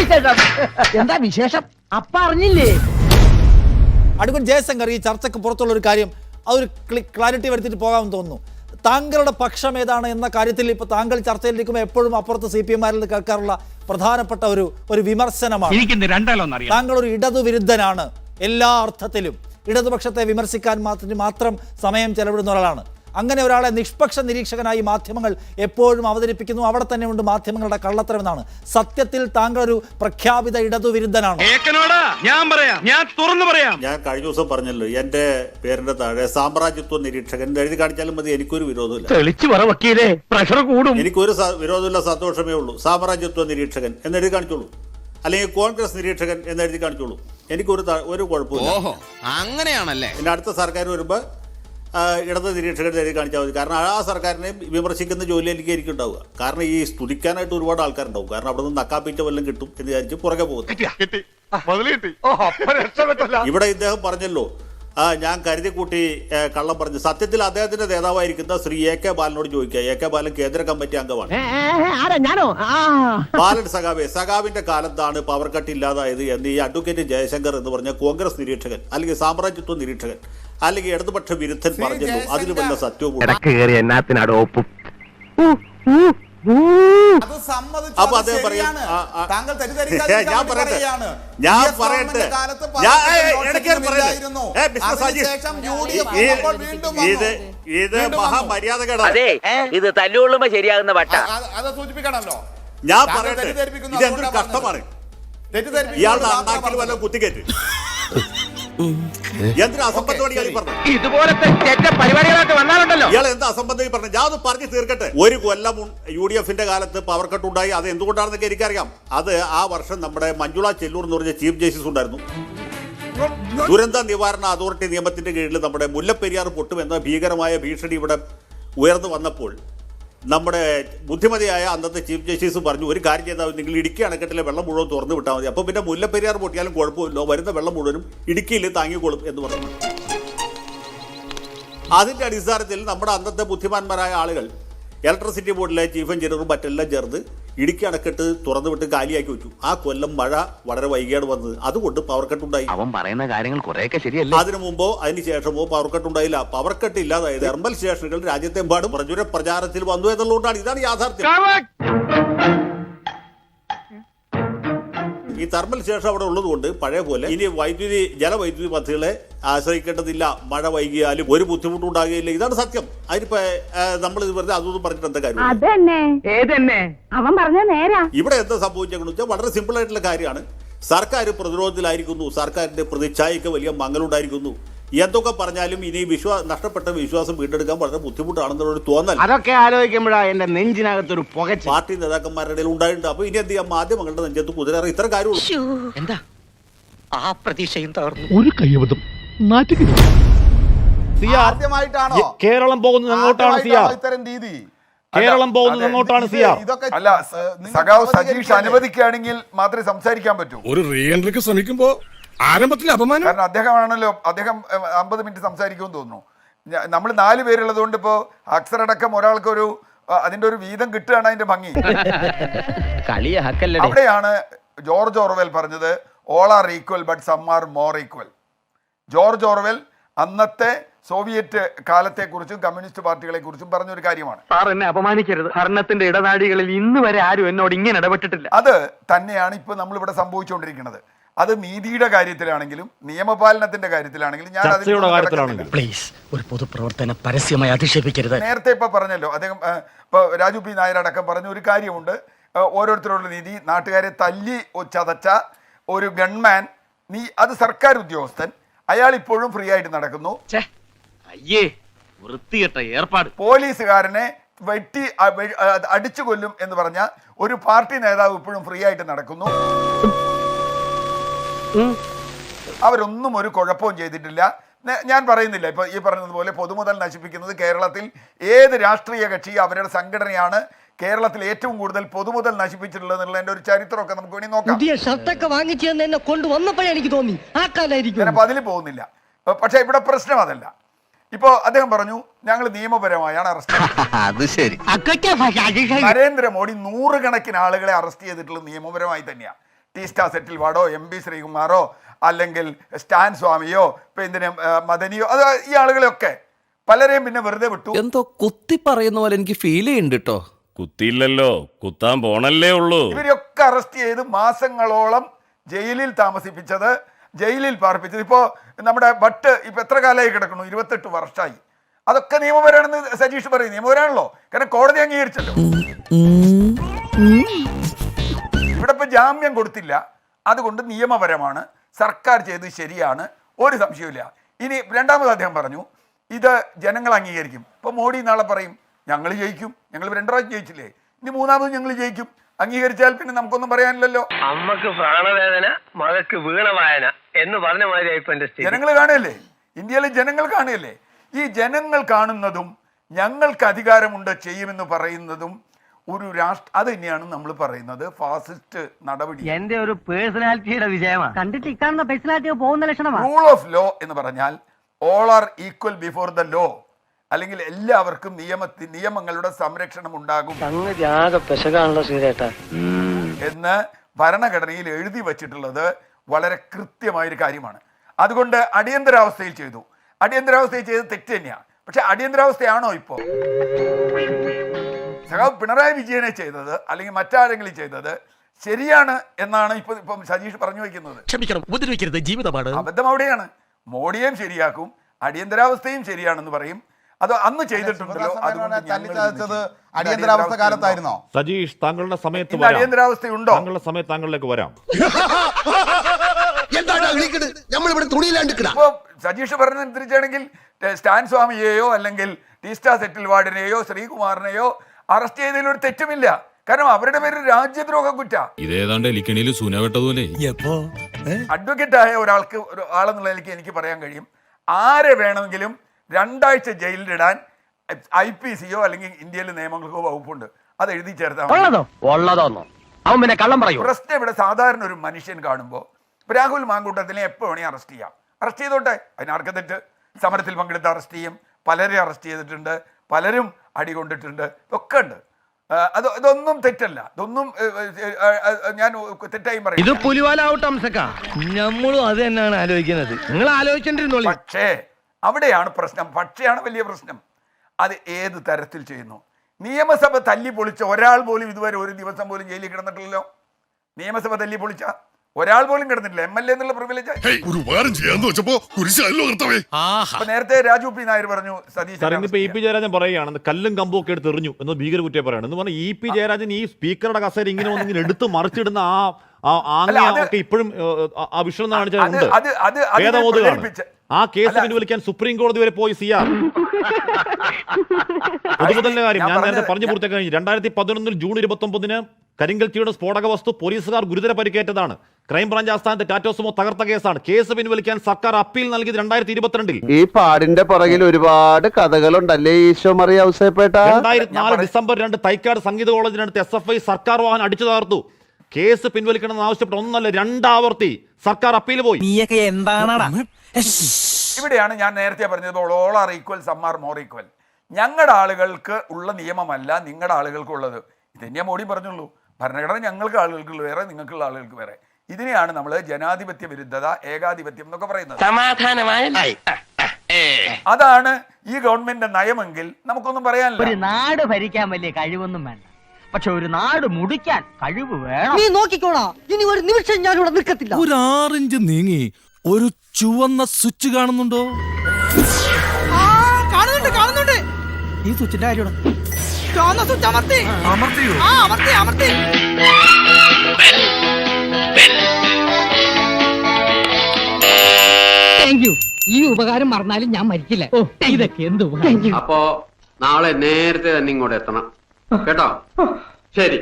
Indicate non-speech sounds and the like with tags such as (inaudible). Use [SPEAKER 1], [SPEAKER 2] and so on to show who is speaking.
[SPEAKER 1] വിശേഷം? എന്താ വിശേഷം? അപ്പ അറിഞ്ഞില്ലേ?
[SPEAKER 2] അടുക്കൻ ജയശങ്കർ ഈ ചർച്ചയ്ക്ക് പുറത്തുള്ള ഒരു കാര്യം അതൊരു ക്ലാരിറ്റി വരുത്തിയിട്ട് പോകാമെന്ന് തോന്നുന്നു. താങ്കളുടെ പക്ഷം ഏതാണ് എന്ന കാര്യത്തിൽ ഇപ്പോൾ താങ്കൾ ചർച്ചയിലിരിക്കുമ്പോൾ എപ്പോഴും അപ്പുറത്ത് സി പി എമാരിൽ കേൾക്കാറുള്ള പ്രധാനപ്പെട്ട ഒരു ഒരു വിമർശനമാണ്. താങ്കൾ ഒരു ഇടതുവിരുദ്ധനാണ് എല്ലാ അർത്ഥത്തിലും. ഇടതുപക്ഷത്തെ വിമർശിക്കാൻ മാത്രം മാത്രം സമയം ചെലവിടുന്ന ഒരാളാണ്. അങ്ങനെ ഒരാളെ നിഷ്പക്ഷ നിരീക്ഷകനായി മാധ്യമങ്ങൾ എപ്പോഴും അവതരിപ്പിക്കുന്നു. അവിടെ തന്നെ ഉണ്ട് മാധ്യമങ്ങളുടെ കള്ളത്തരം എന്നാണ് സത്യത്തിൽ താങ്കൾ ഒരു പ്രഖ്യാപിത ഇടതുവിരുദ്ധനാണ്.
[SPEAKER 3] ഞാൻ പറയാം ഞാൻ തുറന്നു പറയാം.
[SPEAKER 4] ഞാൻ കഴിഞ്ഞ ദിവസം പറഞ്ഞല്ലോ എന്റെ പേരിന്റെ താഴെ സാമ്രാജ്യത്വ നിരീക്ഷകൻ എന്ന് എഴുതി കാണിച്ചാലും മതി എനിക്കൊരു വിരോധമില്ല.
[SPEAKER 1] തെളിച്ചു പറ വക്കീലേ പ്രഷർ കൂടും.
[SPEAKER 4] എനിക്കൊരു സ- വിരോധമില്ല സന്തോഷമേ ഉള്ളൂ. സാമ്രാജ്യത്വ നിരീക്ഷകൻ എന്ന് എഴുതി കാണിച്ചോളൂ. അല്ലെങ്കിൽ കോൺഗ്രസ് നിരീക്ഷകൻ എന്ന് എഴുതി കാണിച്ചോളൂ. എനിക്കൊരു ത- ഒരു കുഴപ്പമില്ല
[SPEAKER 5] ഓഹോ അങ്ങനെയാണല്ലേ?
[SPEAKER 4] പിന്നെ അടുത്ത സർക്കാർ വരുമ്പോൾ ഇടത് നിരീക്ഷകരുടെ കാണിച്ചാൽ മതി. കാരണം ആ സർക്കാരിനെ വിമർശിക്കുന്ന ജോലി എനിക്ക് എനിക്ക് ഉണ്ടാവുക. കാരണം ഈ സ്തുതിക്കാനായിട്ട് ഒരുപാട് ആൾക്കാരുണ്ടാവും. കാരണം അവിടെ നിന്ന് നക്കാപ്പിറ്റ വല്ലതും കിട്ടും എന്ന് വിചാരിച്ച് പുറകെ പോകുന്നു. ഇവിടെ ഇദ്ദേഹം പറഞ്ഞല്ലോ. ആ ഞാൻ കരുതി കൂട്ടി കള്ളം പറഞ്ഞു. സത്യത്തിൽ അദ്ദേഹത്തിന്റെ നേതാവായിരിക്കുന്ന ശ്രീ എ കെ ബാലനോട് ചോദിക്കുക. എ കെ ബാലൻ കേന്ദ്ര കമ്മിറ്റി അംഗമാണ്.
[SPEAKER 1] ആരാ? ഞാനോ?
[SPEAKER 4] ബാലൻ സഖാവെ സഖാവിന്റെ കാലത്താണ് പവർ കട്ട് ഇല്ലാതായത് എന്ന് ഈ അഡ്വക്കേറ്റ് ജയശങ്കർ എന്ന് പറഞ്ഞ കോൺഗ്രസ് നിരീക്ഷകൻ അല്ലെങ്കിൽ സാമ്രാജ്യത്വ നിരീക്ഷകൻ. അല്ലെങ്കിൽ ഇടതുപക്ഷ വിരുദ്ധൻ പറഞ്ഞല്ലോ അതിന് വല്ല സത്യവും അപ്പൊ
[SPEAKER 6] അത്
[SPEAKER 4] അദ്ദേഹം പറയും
[SPEAKER 6] ശരിയാണ്.
[SPEAKER 4] ആ, ആ,
[SPEAKER 6] താങ്കൾ
[SPEAKER 4] ഏ, ഞാൻ പറയട്ടെ. ഞാൻ പറയട്ടെ. ഇത് ഇത് മഹാമര്യാദ
[SPEAKER 7] അതെ ഇത് തല്ലുകൊള്ളുമ്പോ ശരിയാകുന്ന വട്ട.
[SPEAKER 6] ആ, അത് സൂചിപ്പിക്കണമല്ലോ.
[SPEAKER 4] ഞാൻ പറയട്ടെ. ഇത്
[SPEAKER 6] എന്തൊരു
[SPEAKER 4] കഷ്ടമാണ്. ഇയാളുടെ അണ്ണാക്കിൽ വല്ല
[SPEAKER 6] പറഞ്ഞത്.
[SPEAKER 4] എന്തിനാ അസംബന്ധമാണ് ഇയാൾ പറഞ്ഞത്?
[SPEAKER 1] ഇതുപോലത്തെ പരിപാടികളൊക്കെ വന്നാലുണ്ടല്ലോ.
[SPEAKER 4] ഇയാൾ എന്താ അസംബന്ധം പറഞ്ഞു ഞാൻ അത് പറഞ്ഞു തീർക്കട്ടെ. ഒരു കൊല്ലം യു ഡി എഫിന്റെ കാലത്ത് പവർ കട്ട് ഉണ്ടായി. അത് എന്തുകൊണ്ടാണെന്നൊക്കെ എനിക്കറിയാം. അത് ആ വർഷം നമ്മുടെ മഞ്ജുള ചെല്ലൂർ എന്ന് പറഞ്ഞ ചീഫ് ജസ്റ്റിസ് ഉണ്ടായിരുന്നു. ദുരന്ത നിവാരണ അതോറിറ്റി നിയമത്തിന്റെ കീഴിൽ നമ്മുടെ മുല്ലപ്പെരിയാർ പൊട്ടുമെന്ന ഭീകരമായ ഭീഷണി ഇവിടെ ഉയർന്നു വന്നപ്പോൾ നമ്മുടെ ബുദ്ധിമതിയായ അന്നത്തെ ചീഫ് ജസ്റ്റിസ് പറഞ്ഞു ഒരു കാര്യം ചെയ്താൽ നിങ്ങൾ ഇടുക്കി അണക്കെട്ടിലെ വെള്ളം മുഴുവൻ തുറന്നു വിട്ടാൽ മതി. അപ്പോൾ പിന്നെ മുല്ലപ്പെരിയാർ പൊട്ടിയാലും കുഴപ്പമില്ല. വരുന്ന വെള്ളം മുഴുവനും ഇടുക്കിയിൽ താങ്ങിക്കോളും എന്ന് പറഞ്ഞു. അതിന്റെ അടിസ്ഥാനത്തിൽ നമ്മുടെ അന്നത്തെ ബുദ്ധിമാന്മാരായ ആളുകൾ ഇലക്ട്രിസിറ്റി ബോർഡിലെ ചീഫ് എഞ്ചിനീയറും മറ്റെല്ലാം ചേർന്ന് ഇടുക്കി അണക്കെട്ട് തുറന്നുവിട്ട് കാലിയാക്കി വെച്ചു. ആ കൊല്ലം മഴ വളരെ വൈകിയാണ് വന്നത്. അതുകൊണ്ട് പവർ കട്ട് ഉണ്ടായി.
[SPEAKER 7] അവൻ പറയുന്ന കാര്യങ്ങൾ കുറെയൊക്കെ ശരിയല്ല?
[SPEAKER 4] അതിനു മുമ്പോ അതിന് ശേഷമോ പവർ കട്ട് ഉണ്ടായില്ല. പവർ കട്ട് ഇല്ലാതായത് തെർമൽ സ്റ്റേഷനുകൾ രാജ്യത്തെമ്പാടും പ്രചുര പ്രചാരത്തിൽ വന്നു എന്നുള്ളതുകൊണ്ടാണ്. ഇതാണ് യാഥാർത്ഥ്യം. ഈ തെർമൽ ശേഷം അവിടെ ഉള്ളതുകൊണ്ട് പഴയ പോലെ ഇനി വൈദ്യുതി ജലവൈദ്യുതി പദ്ധതികളെ ആശ്രയിക്കേണ്ടതില്ല. മഴ വൈകിയാലും ഒരു ബുദ്ധിമുട്ടും ഉണ്ടാകുകയില്ല. ഇതാണ് സത്യം. അതിനിപ്പോ നമ്മൾ ഇത് വെറുതെ അതൊന്നും പറഞ്ഞിട്ട് എന്താ കാര്യം?
[SPEAKER 8] അതന്നെ.
[SPEAKER 1] ഏതെന്നെ?
[SPEAKER 8] അവൻ പറഞ്ഞ നേരാ.
[SPEAKER 4] ഇവിടെ എന്താ സംഭവിച്ചെന്ന് വെച്ചാൽ വളരെ സിമ്പിൾ ആയിട്ടുള്ള കാര്യമാണ്. സർക്കാർ പ്രതിരോധത്തിലായിരിക്കുന്നു. സർക്കാരിന്റെ പ്രതിച്ഛായക്ക് വലിയ മങ്ങലുണ്ടായിരിക്കുന്നു. എന്തൊക്കെ പറഞ്ഞാലും ഇനി വിശ്വാ നഷ്ടപ്പെട്ട വിശ്വാസം വീണ്ടെടുക്കാൻ വളരെ ബുദ്ധിമുട്ടാണെന്നുള്ളൊരു തോന്നൽ.
[SPEAKER 1] അതൊക്കെ ആലോചിക്കുമ്പോഴാണ് എന്റെ നെഞ്ചിനകത്തൊരു പുക
[SPEAKER 4] പാർട്ടി നേതാക്കന്മാരുടെ ഇടയിൽ ഉണ്ടായിട്ടുണ്ട്. അപ്പൊ ഇനി എന്ത് ചെയ്യാം? മാധ്യമങ്ങളുടെ നെഞ്ചത്ത് കുതിരേറെ ഇത്ര കാര്യമുള്ളൂ.
[SPEAKER 7] എന്താ? ആ പ്രതീക്ഷയും തകർന്നു.
[SPEAKER 9] ഒരു
[SPEAKER 6] ആദ്യമായിട്ടാണോ?
[SPEAKER 10] കേരളം പോകുന്നത് അങ്ങോട്ടാണ് സിയാർ
[SPEAKER 6] ആദ്യമായിട്ടാണോ ഇത്തരം രീതി?
[SPEAKER 10] കേരളം പോകുന്നത് അങ്ങോട്ടാണ് സിയാർ
[SPEAKER 11] അല്ല സഖാവ് സജീഷ് അനുവദിക്കുകയാണെങ്കിൽ മാത്രമേ സംസാരിക്കാൻ പറ്റൂ.
[SPEAKER 9] ഒരു റീ എൻട്രിക്ക് ശ്രമിക്കുമ്പോ ആരംഭത്തിൽ അപമാനം?
[SPEAKER 11] കാരണം അദ്ദേഹമാണല്ലോ അദ്ദേഹം അമ്പത് മിനിറ്റ് സംസാരിക്കുമെന്ന് തോന്നുന്നു. നമ്മൾ നാല് പേരുള്ളത് കൊണ്ട് ഇപ്പോ അക്സറടക്കം ഒരാൾക്കൊരു അതിന്റെ ഒരു വീതം കിട്ടുകയാണ് അതിന്റെ ഭംഗി. അവിടെയാണ് ജോർജ് ഓർവെൽ പറഞ്ഞത് all are equal but some are more equal George Orwell അന്നത്തെ സോവിയറ്റ് കാലത്തെക്കുറിച്ചും കമ്മ്യൂണിസ്റ്റ് പാർട്ടികളെ കുറിച്ചും പറഞ്ഞൊരു കാര്യമാണ്.
[SPEAKER 1] സാർ എന്നെ അപമാനിക്കരുത്. ഭരണത്തിന്റെ ഇടനാടികളിൽ ഇന്ന് വരെ ആരും എന്നോട് ഇങ്ങനെ ഇടപെട്ടിട്ടില്ല.
[SPEAKER 11] അത് തന്നെയാണ് ഇപ്പോൾ നമ്മളിവിടെ സംഭവിച്ചുകൊണ്ടിരിക്കുന്നത്. അത് നീതിയുടെ കാര്യത്തിലാണെങ്കിലും നിയമപാലനത്തിന്റെ കാര്യത്തിലാണെങ്കിലും ഞാൻ അതിൽ.
[SPEAKER 7] പ്ലീസ് ഒരു പൊതുപ്രവർത്തനം പരസ്യമായി അധിക്ഷേപിക്കരുത്.
[SPEAKER 11] നേരത്തെ ഇപ്പൊ പറഞ്ഞല്ലോ അദ്ദേഹം ഇപ്പൊ രാജു പി നായർ അടക്കം പറഞ്ഞ ഒരു കാര്യമുണ്ട്. ഓരോരുത്തരോടുള്ള നീതി നാട്ടുകാരെ തല്ലി ചതച്ച ഒരു ഗൺമാൻ നീ അത് സർക്കാർ ഉദ്യോഗസ്ഥൻ അയാൾ ഇപ്പോഴും ഫ്രീ ആയിട്ട് നടക്കുന്നു.
[SPEAKER 7] അയ്യേ വൃത്തികെട്ട ഏർപ്പാട്.
[SPEAKER 11] പോലീസുകാരനെ വെട്ടി അടിച്ചു കൊല്ലും എന്ന് പറഞ്ഞ ഒരു പാർട്ടി നേതാവ് ഇപ്പോഴും ഫ്രീ ആയിട്ട് നടക്കുന്നു. അവരൊന്നും ഒരു കുഴപ്പവും ചെയ്തിട്ടില്ല. ഞാൻ പറയുന്നില്ല. ഇപ്പൊ ഈ പറഞ്ഞതുപോലെ പൊതുമുതൽ നശിപ്പിക്കുന്നത് കേരളത്തിൽ ഏത് രാഷ്ട്രീയ കക്ഷി അവരുടെ സംഘടനയാണ് കേരളത്തിൽ ഏറ്റവും കൂടുതൽ പൊതുമുതൽ നശിപ്പിച്ചിട്ടുള്ളത് എന്നുള്ളതിന്റെ ഒരു ചരിത്രമൊക്കെ നമുക്ക് വേണ്ടി നോക്കാം.
[SPEAKER 1] പുതിയ ഷർട്ടൊക്കെ വാങ്ങിച്ചു തന്നെ എന്നെ കൊണ്ടുവന്നപ്പോഴേ എനിക്ക് തോന്നി. ആ കാലായിരിക്കും.
[SPEAKER 11] അതിൽ പോകുന്നില്ല. പക്ഷെ പക്ഷേ ഇവിടെ പ്രശ്നം അതല്ല. ഇപ്പോ അദ്ദേഹം പറഞ്ഞു ഞങ്ങൾ നിയമപരമായാണ് അറസ്റ്റ് (laughs)
[SPEAKER 7] അത് ശരി.
[SPEAKER 11] നരേന്ദ്രമോദി നൂറുകണക്കിന് ആളുകളെ അറസ്റ്റ് ചെയ്തിട്ടുള്ളത് നിയമപരമായി തന്നെയാണ് ടീസ്റ്റ സെറ്റിൽ വാടോ എം പി ശ്രീകുമാറോ അല്ലെങ്കിൽ സ്റ്റാൻ സ്വാമിയോ ഇപ്പൊ എന്തിന് മദനിയോ അത് ഈ ആളുകളെയൊക്കെ പലരെയും പിന്നെ വെറുതെ വിട്ടു.
[SPEAKER 5] എന്തോ കുത്തി പറയുന്ന പോലെ എനിക്ക് ഫീൽ ചെയ്യുന്നുണ്ട് കേട്ടോ
[SPEAKER 9] കുത്തിയില്ലല്ലോ കുത്താൻ പോണല്ലേ ഉള്ളൂ.
[SPEAKER 11] ഇവരെയൊക്കെ അറസ്റ്റ് ചെയ്ത് മാസങ്ങളോളം ജയിലിൽ താമസിപ്പിച്ചത് ജയിലിൽ പാർപ്പിച്ചത്. ഇപ്പോ നമ്മുടെ ഭട്ട് ഇപ്പൊ എത്ര കാലമായി കിടക്കുന്നു? ഇരുപത്തെട്ട് വർഷമായി അതൊക്കെ നിയമപരമാണെന്ന് സജീഷ് പറയും നിയമപരമാണല്ലോ കാരണം കോടതി അംഗീകരിച്ചല്ലോ. ഇവിടെ ഇപ്പോൾ ജാമ്യം കൊടുത്തില്ല. അതുകൊണ്ട് നിയമപരമാണ്. സർക്കാർ ചെയ്തത് ശരിയാണ്. ഒരു സംശയമില്ല ഇനി രണ്ടാമത് അദ്ദേഹം പറഞ്ഞു ഇത് ജനങ്ങൾ അംഗീകരിക്കും. ഇപ്പോൾ മോഡി നാളെ പറയും ഞങ്ങൾ ജയിക്കും. ഞങ്ങൾ രണ്ടു പ്രാവശ്യം ജയിച്ചില്ലേ? ഇനി മൂന്നാമത് ഞങ്ങൾ ജയിക്കും. അംഗീകരിച്ചാൽ പിന്നെ നമുക്കൊന്നും പറയാനില്ലല്ലോ.
[SPEAKER 1] അമ്മയ്ക്ക് പ്രാണവേദന മകക്ക് വീണവായന എന്ന് പറഞ്ഞ മാതിരി
[SPEAKER 11] ജനങ്ങൾ കാണുകയല്ലേ? ഇന്ത്യയിലെ ജനങ്ങൾ കാണുകയല്ലേ? ഈ ജനങ്ങൾ കാണുന്നതും ഞങ്ങൾക്ക് അധികാരമുണ്ട് ചെയ്യുമെന്ന് പറയുന്നതും ഒരു രാഷ്ട്ര അത് തന്നെയാണ് നമ്മൾ പറയുന്നത്. ഫാസിസ്റ്റ് നടപടി.
[SPEAKER 1] എന്റെ ഒരു പേഴ്സണാലിറ്റിയുടെ വിജയമാണ്
[SPEAKER 8] കണ്ടിട്ട് ഇക്കാണുന്ന പേഴ്സണാലിറ്റി പോകുന്ന ലക്ഷണമാണ്
[SPEAKER 11] റൂൾ ഓഫ് ലോ എന്ന് പറഞ്ഞാൽ all are equal before the law അല്ലെങ്കിൽ എല്ലാവർക്കും നിയമത്തി നിയമങ്ങളുടെ സംരക്ഷണം ഉണ്ടാകും. എന്ന് ഭരണഘടനയിൽ എഴുതി വച്ചിട്ടുള്ളത് വളരെ കൃത്യമായൊരു കാര്യമാണ്. അതുകൊണ്ട് അടിയന്തരാവസ്ഥയിൽ ചെയ്തു. അടിയന്തരാവസ്ഥയിൽ ചെയ്ത് തെറ്റ് തന്നെയാണ് പക്ഷെ അടിയന്തരാവസ്ഥയാണോ ഇപ്പോ? സഖാവ് പിണറായി വിജയനെ ചെയ്തത് അല്ലെങ്കിൽ മറ്റാരെങ്കിലും ചെയ്തത് ശരിയാണ് എന്നാണ് ഇപ്പൊ ഇപ്പം സജീഷ് പറഞ്ഞു വെക്കുന്നത്.
[SPEAKER 7] ക്ഷമിക്കണം ഉപദ്രവിക്കരുത് ജീവിതമാണ്.
[SPEAKER 11] അബദ്ധം അവിടെയാണ്. മോഡിയെയും ശരിയാക്കും അടിയന്തരാവസ്ഥയും ശരിയാണെന്ന് പറയും. അത് അന്ന് ചെയ്തിട്ടുണ്ടല്ലോ
[SPEAKER 6] അടിയന്തരാവസ്ഥ കാലത്തായിരുന്നോ?
[SPEAKER 10] സജീഷ് താങ്കളുടെ സമയത്ത്
[SPEAKER 11] അടിയന്തരാവസ്ഥ
[SPEAKER 10] ഉണ്ടോ
[SPEAKER 11] അടിയന്തരാവസ്ഥയുണ്ടോ?
[SPEAKER 10] താങ്കളുടെ സമയത്ത് താങ്കളിലേക്ക് വരാം.
[SPEAKER 11] ഇപ്പോ സജീഷ് പറഞ്ഞതനുസരിച്ചാണെങ്കിൽ ഏ, സ്റ്റാൻ സ്വാമിയെയോ അല്ലെങ്കിൽ ടീസ്റ്റ സെറ്റിൽ വാർഡിനെയോ ശ്രീകുമാറിനെയോ അറസ്റ്റ് ചെയ്തതിൽ ഒരു തെറ്റുമില്ല. കാരണം അവരുടെ പേര് രാജ്യദ്രോഹ കുറ്റ
[SPEAKER 9] ഇതേതാണ്ട് എലിക്കണിയിൽ സൂനവെട്ടതുപോലെ
[SPEAKER 11] അഡ്വക്കേറ്റ് ആയ ഒരാൾക്ക് ഒരു ആളെന്നുള്ള നിലയ്ക്ക് എനിക്ക് പറയാൻ കഴിയും. ആരെ വേണമെങ്കിലും രണ്ടാഴ്ച ജയിലിലിടാൻ ഐ പി സിയോ അല്ലെങ്കിൽ ഇന്ത്യയിലെ നിയമങ്ങൾക്കോ വകുപ്പുണ്ട്. അത് എഴുതി ചേർത്താൽ പ്രശ്നം ഇവിടെ സാധാരണ ഒരു മനുഷ്യൻ കാണുമ്പോൾ രാഹുൽ മാങ്കൂട്ടത്തിനെ എപ്പോ വേണേ അറസ്റ്റ് ചെയ്യാം. അറസ്റ്റ് ചെയ്തോട്ടെ. അതിനാർക്ക് തെറ്റ് സമരത്തിൽ പങ്കെടുത്ത് അറസ്റ്റ് ചെയ്യും. പലരെ അറസ്റ്റ് ചെയ്തിട്ടുണ്ട്. പലരും അടി കൊണ്ടിട്ടുണ്ട് ഒക്കെ ഉണ്ട് അത് ഇതൊന്നും തെറ്റല്ല. ഇതൊന്നും ഞാൻ തെറ്റായി പറയും
[SPEAKER 1] ഇത് പുലിവാലാവട്ടെ നമ്മളും അത് തന്നെയാണ് ആലോചിക്കുന്നത്. നിങ്ങൾ ആലോചിച്ചിട്ടിരുന്നോളി
[SPEAKER 11] പക്ഷേ അവിടെയാണ് പ്രശ്നം. പക്ഷേയാണ് വലിയ പ്രശ്നം. അത് ഏത് തരത്തിൽ ചെയ്യുന്നു? നിയമസഭ തല്ലി പൊളിച്ച ഒരാൾ പോലും ഇതുവരെ ഒരു ദിവസം പോലും ജയിലിൽ കിടന്നിട്ടില്ലല്ലോ. നിയമസഭ തല്ലി പൊളിച്ച ഒരാൾ പോലും കിടന്നിട്ടില്ല. എം എൽ എ എന്നുള്ള പ്രിവിലേജ്
[SPEAKER 9] ഒരു ഉപകാരം ചെയ്യാന്ന് വെച്ചപ്പോ കുരിശല്ലോ കർത്തവേ
[SPEAKER 11] അപ്പൊ നേരത്തെ രാജു പി നായർ പറഞ്ഞു സതീശ്
[SPEAKER 10] സാർ ഇന്നിപ്പോ ഇ പി ജയരാജൻ പറയുകയാണ് കല്ലും കമ്പും ഒക്കെ എടുത്ത് എറിഞ്ഞു എന്ന് ഭീകര കുറ്റിയെ പറയാണ്. എന്ന് പറഞ്ഞാൽ ഇ പി ജയരാജൻ ഈ സ്പീക്കറുടെ കസേര ഇങ്ങനെ ഒന്ന് എടുത്തു മറിച്ചിടുന്ന ആ ആ ആംഗ്യ ഒക്കെ ഇപ്പോഴും ആ- വിഷ്വൽ
[SPEAKER 11] അത്
[SPEAKER 10] ഉണ്ട്
[SPEAKER 11] അത്
[SPEAKER 10] ആ കേസ് പിൻവലിക്കാൻ സുപ്രീം കോടതി വരെ പോയി സിയാർ പൊതുമുതലിന്റെ കാര്യം
[SPEAKER 11] ഞാൻ
[SPEAKER 10] നേരത്തെ പറഞ്ഞു പൂർത്തിയാക്കി കഴിഞ്ഞു. രണ്ടായിരത്തി പതിനൊന്നിൽ ജൂൺ ഇരുപത്തി ഒമ്പതിന് കരിങ്കൽത്തിയുടെ സ്ഫോടക വസ്തു പോലീസുകാർ ഗുരുതര പരിക്കേറ്റതാണ്. ക്രൈംബ്രാഞ്ച് ആസ്ഥാനത്ത് ടാറ്റോസുമോ തകർത്ത കേസാണ്. കേസ് പിൻവലിക്കാൻ സർക്കാർ അപ്പീൽ നൽകിയത് രണ്ടായിരത്തി ഇരുപത്തിരണ്ടിൽ
[SPEAKER 12] ഈ പാടിന്റെ പുറകിൽ ഒരുപാട് കഥകളുണ്ടല്ലേ ഈശോ മറിയ
[SPEAKER 10] ഡിസംബർ രണ്ട് തൈക്കാട് സംഗീത കോളേജിനടുത്ത് എസ് എഫ് ഐ സർക്കാർ വാഹനം അടിച്ചു തകർത്തു. കേസ് പിൻവലിക്കണമെന്ന് ആവശ്യപ്പെട്ട ഒന്നല്ല രണ്ടാവർത്തി. സർക്കാർ അപ്പീൽ പോയി.
[SPEAKER 5] നീയൊക്കെ എന്താണടാ?
[SPEAKER 11] ഇവിടെയാണ് ഞാൻ നേരത്തെ പറഞ്ഞതുപോലെ all are equal some are more equal ഞങ്ങളുടെ ആളുകൾക്ക് ഉള്ള നിയമമല്ല നിങ്ങളുടെ ആളുകൾക്ക് ഉള്ളത്. ഇത് തന്നെയാ മോഡി പറഞ്ഞുള്ളൂ. ഭരണഘടന ഞങ്ങൾക്ക് ആളുകൾക്ക് വേറെ നിങ്ങൾക്കുള്ള ആളുകൾക്ക് വേറെ. ഇതിനെയാണ് നമ്മൾ ജനാധിപത്യ വിരുദ്ധത ഏകാധിപത്യം എന്നൊക്കെ പറയുന്നത്.
[SPEAKER 1] സമാധാനമായ
[SPEAKER 11] അതാണ് ഈ ഗവൺമെന്റിന്റെ നയമെങ്കിൽ നമുക്കൊന്നും പറയാനില്ല.
[SPEAKER 8] ഒരു നാട് ഭരിക്കാൻ വലിയ കഴിവൊന്നും വേണ്ട. പക്ഷെ ഒരു നാട് മുടിക്കാൻ കഴിവ് വേണം. നീ നോക്കിക്കോളാ ഇനി ഒരു നിമിഷം ഞാൻ ഇവിടെ നിൽക്കത്തില്ല.
[SPEAKER 9] ഒരു ആറിഞ്ച് നീങ്ങി ഒരു ചുവന്ന സ്വിച്ച് കാണുന്നുണ്ടോ?
[SPEAKER 8] കാണുന്നുണ്ട് കാണുന്നുണ്ട്. ഈ സ്വിച്ചിന്റെ കാര്യം ചുവന്ന സ്വിച്ച് അമർത്തി.
[SPEAKER 9] അമർത്തിയോ?
[SPEAKER 8] ആ അമർത്തി അമർത്തി. താങ്ക് യു ഈ ഉപകാരം മറന്നാലും ഞാൻ മരിക്കില്ല. ഓ ഇതൊക്കെ എന്ത്
[SPEAKER 1] അപ്പോ നാളെ നേരത്തെ തന്നെ ഇങ്ങോട്ട് എത്തണം. കേട്ടോ? ശരി.